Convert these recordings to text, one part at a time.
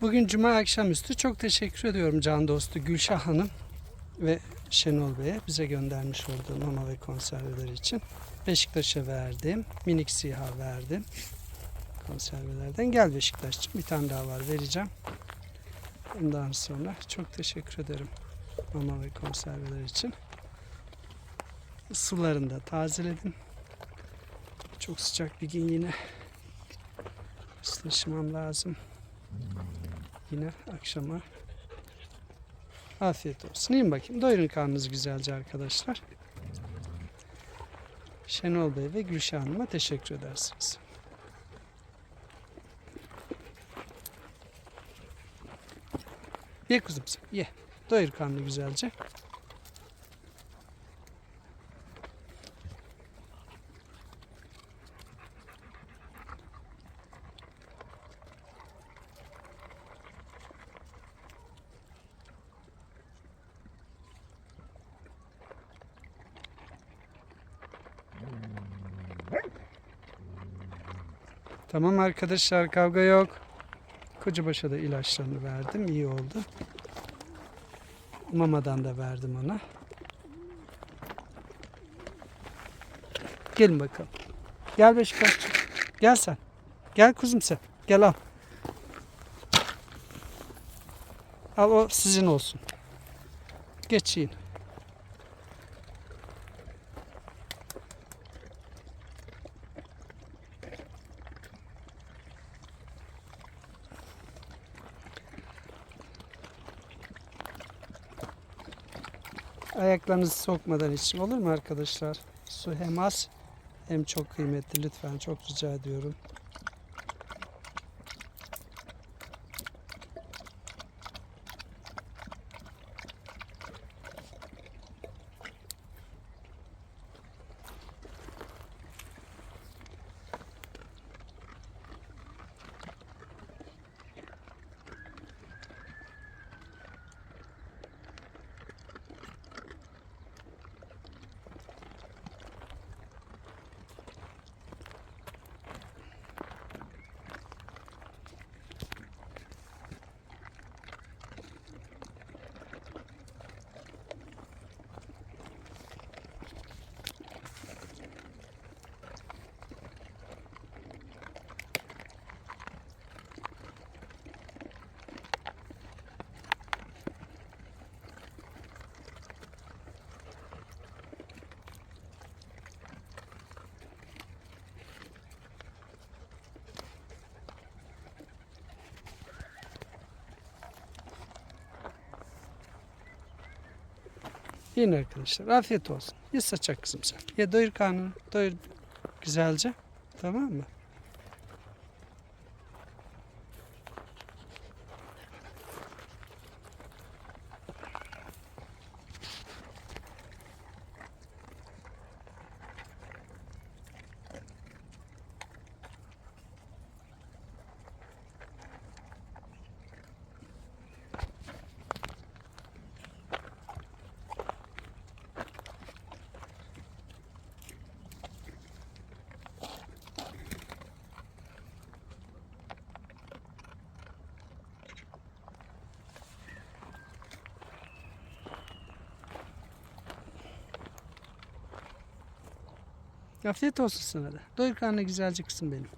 Bugün cuma akşamüstü çok teşekkür ediyorum can dostu Gülşah Hanım ve Şenol Bey'e bize göndermiş olduğu mama ve konserveler için. Beşiktaş'a verdim. Minik siha verdim. Konservelerden. Gel Beşiktaş'cığım. Bir tane daha var vereceğim. Ondan sonra çok teşekkür ederim mama ve konserveler için. Sularını da tazeledim. Çok sıcak bir gün yine ıslaşmam lazım. Yine akşama afiyet olsun. İyiyim bakayım. Doyurun karnınızı güzelce arkadaşlar. Şenol Bey ve Gülşah Hanım'a teşekkür edersiniz. Ye kuzum sen. Ye. Doyur karnını güzelce. Tamam arkadaşlar kavga yok. Kocabaş'a da ilaçlarını verdim. iyi oldu. Mamadan da verdim ona. Gelin bakalım. Gel Beşiktaşçı. Gel sen. Gel kuzum sen. Gel al. Al o sizin olsun. Geç Ayaklarınızı sokmadan için olur mu arkadaşlar? Su hem az hem çok kıymetli. Lütfen çok rica ediyorum. Yiyin arkadaşlar. Afiyet olsun. Ye saçak kızım sen. Ye doyur karnını. Doyur güzelce. Tamam mı? Afiyet olsun sana da. Doyur karnını güzelce kızım benim.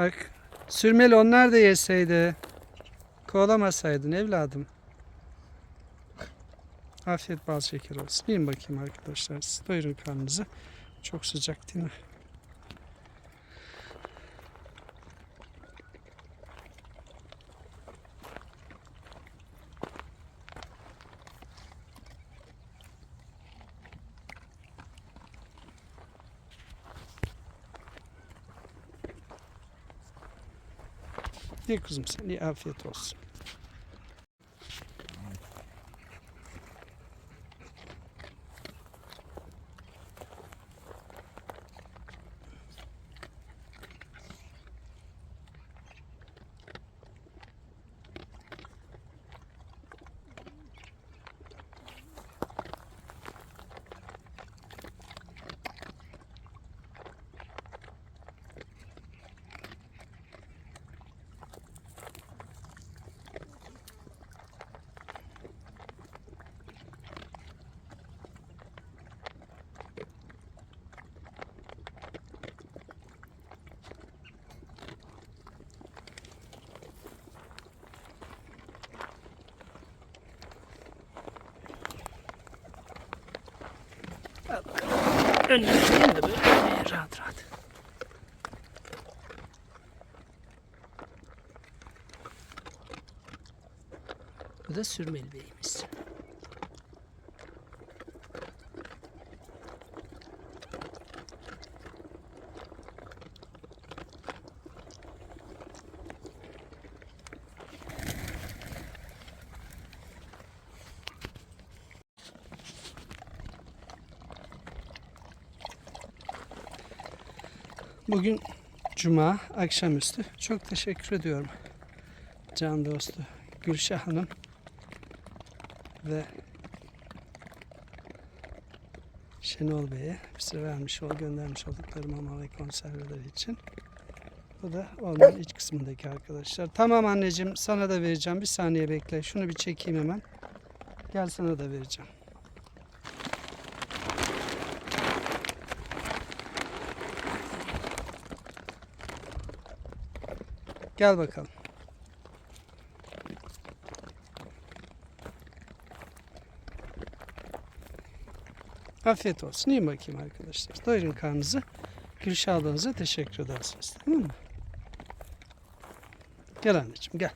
Bak sürmeli onlar da yeseydi. Kovalamasaydın evladım. Afiyet bal şeker olsun. Yiyin bakayım arkadaşlar. Doyurun karnınızı. Çok sıcak değil mi? Ye kuzum sen. Ye afiyet olsun. Önüne gideyim de böyle rahat rahat. Bu da sürmeli beyimiz. Bugün Cuma akşamüstü. Çok teşekkür ediyorum. Can dostu Gülşah Hanım ve Şenol Bey'e bize vermiş ol, göndermiş oldukları mama ve konserveler için. Bu da onun iç kısmındaki arkadaşlar. Tamam anneciğim sana da vereceğim. Bir saniye bekle. Şunu bir çekeyim hemen. Gel sana da vereceğim. Gel bakalım. Afiyet olsun. İyi bakayım arkadaşlar. Doyurun karnınızı. Gülşah ablanıza teşekkür edersiniz. Tamam mı? Gel anneciğim gel.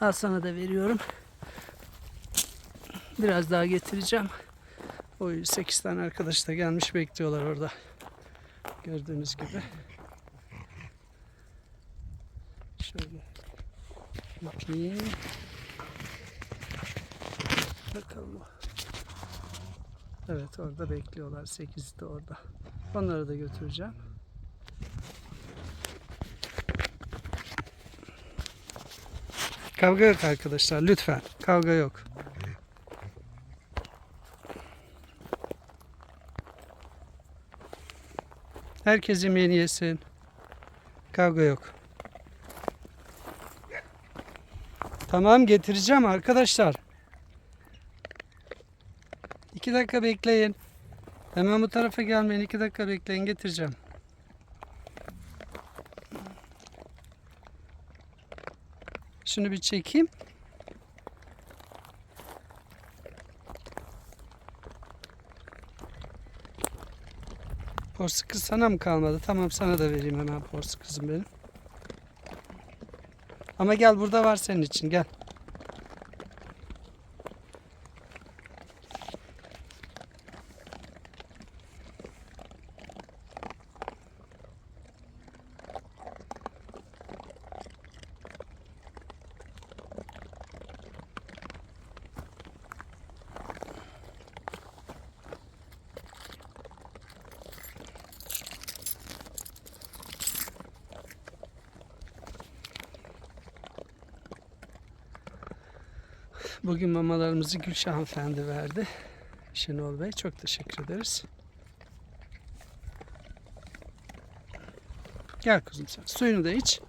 Al sana da veriyorum. Biraz daha getireceğim. O 8 tane arkadaş da gelmiş bekliyorlar orada. Gördüğünüz gibi. Şöyle yapayım. Bakalım. Evet orada bekliyorlar. 8 de orada. Onları da götüreceğim. Kavga yok arkadaşlar. Lütfen. Kavga yok. Herkes yemeğini yesin. Kavga yok. Tamam getireceğim arkadaşlar. İki dakika bekleyin. Hemen bu tarafa gelmeyin. iki dakika bekleyin getireceğim. Şunu bir çekeyim. Porsu kız sana mı kalmadı? Tamam sana da vereyim hemen porsu kızım benim. Ama gel burada var senin için gel. Bugün mamalarımızı Gülşah hanımefendi verdi. Şenol Bey çok teşekkür ederiz. Gel kuzum sen. Suyunu da iç.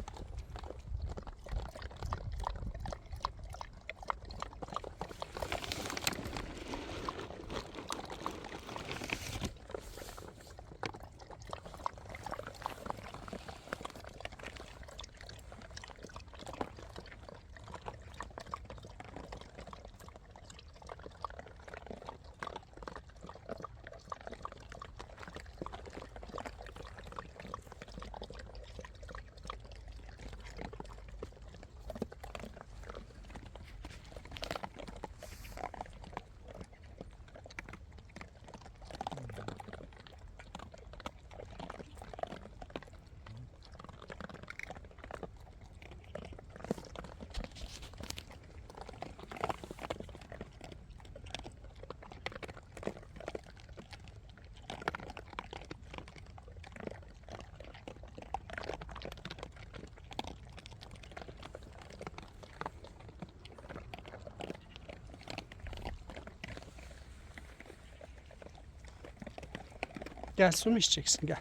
Gel su mu içeceksin gel.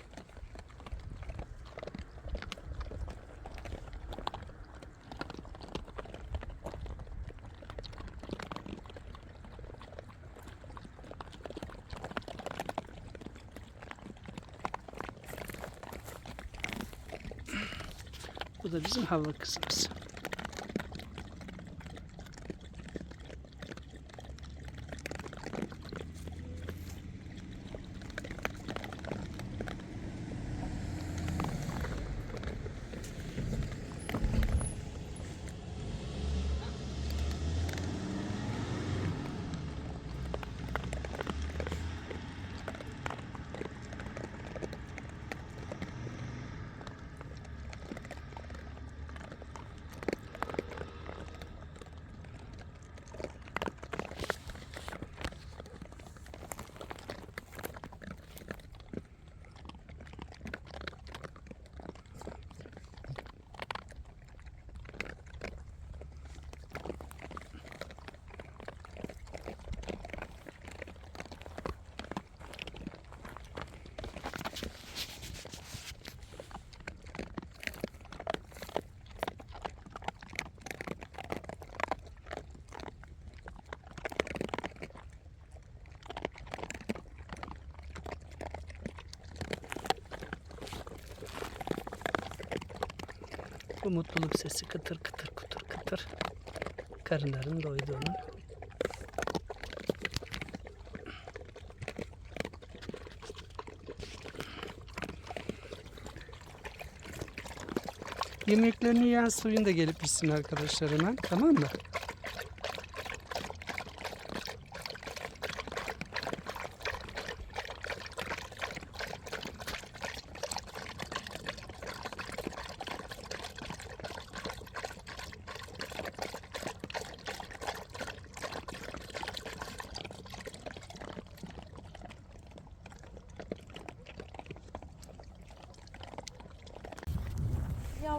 Bu da bizim hava kızımız. Mutluluk sesi kıtır kıtır kıtır kıtır. Karınların doyduğunu. Yemeklerini yiyen suyun da gelip içsin arkadaşlar hemen. Tamam mı?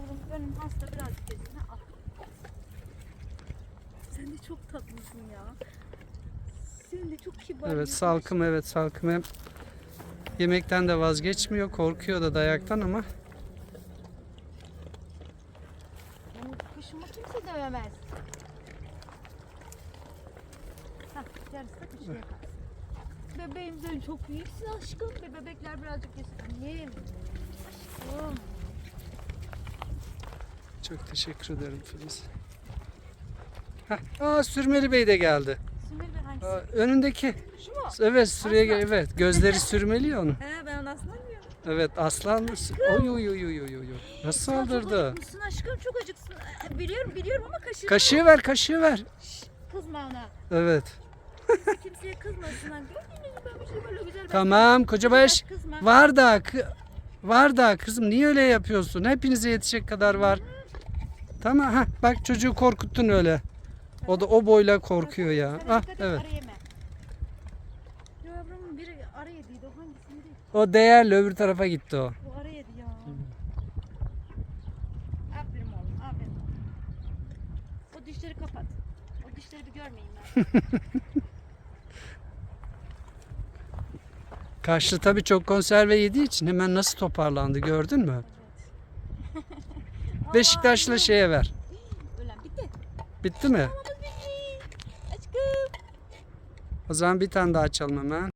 Yavrum benim hasta birazcık gezine al. Sen de çok tatlısın ya. Sen de çok kibar. Evet salkım evet salkım hem yemekten de vazgeçmiyor. Korkuyor da dayaktan ama Benim kuşumu kimse dövemez. Hah, yarısı da kuşuna kalsın. Bebeğim sen çok iyisin aşkım. Ve bebekler birazcık yesin. Annem. Aşkım. Çok teşekkür ederim Filiz. Heh, Aa Sürmeli Bey de geldi. Sümeyye Bey hangisi? Aa, önündeki. Şu mu? Evet süreye gel. Aslan. Evet gözleri sürmeli ya onun. He ben onu aslında bilmiyorum. Evet aslan. Oy oy oy oy oy oy. Nasıl Sen çok saldırdı? acıkmışsın aşkım çok acıksın. Ee, Biliyorum biliyorum ama kaşığı. Kaşığı ver kaşığı ver. Kızma ona. Evet. Kimse kimseye kızmasın. lan. Gördünüz mü ben bir şey böyle güzel. ben- Tamam kocabaş. Kızma. Var da kı- var da kızım niye öyle yapıyorsun? Hepinize yetecek kadar var. Tamam ha bak çocuğu korkuttun öyle. O da o boyla korkuyor ya. Ah evet. arı yeme. Yavrum biri arı yediydi o hangisiydi? O değerli öbür tarafa gitti o. O arı yedi ya. Aferin oğlum aferin. O dişleri kapat. O dişleri bir görmeyeyim ben. Kaşlı tabii çok konserve yediği için hemen nasıl toparlandı gördün mü? Beşiktaşlı şeye ver. Bitti. Bitti mi? Aşkım. O zaman bir tane daha açalım hemen.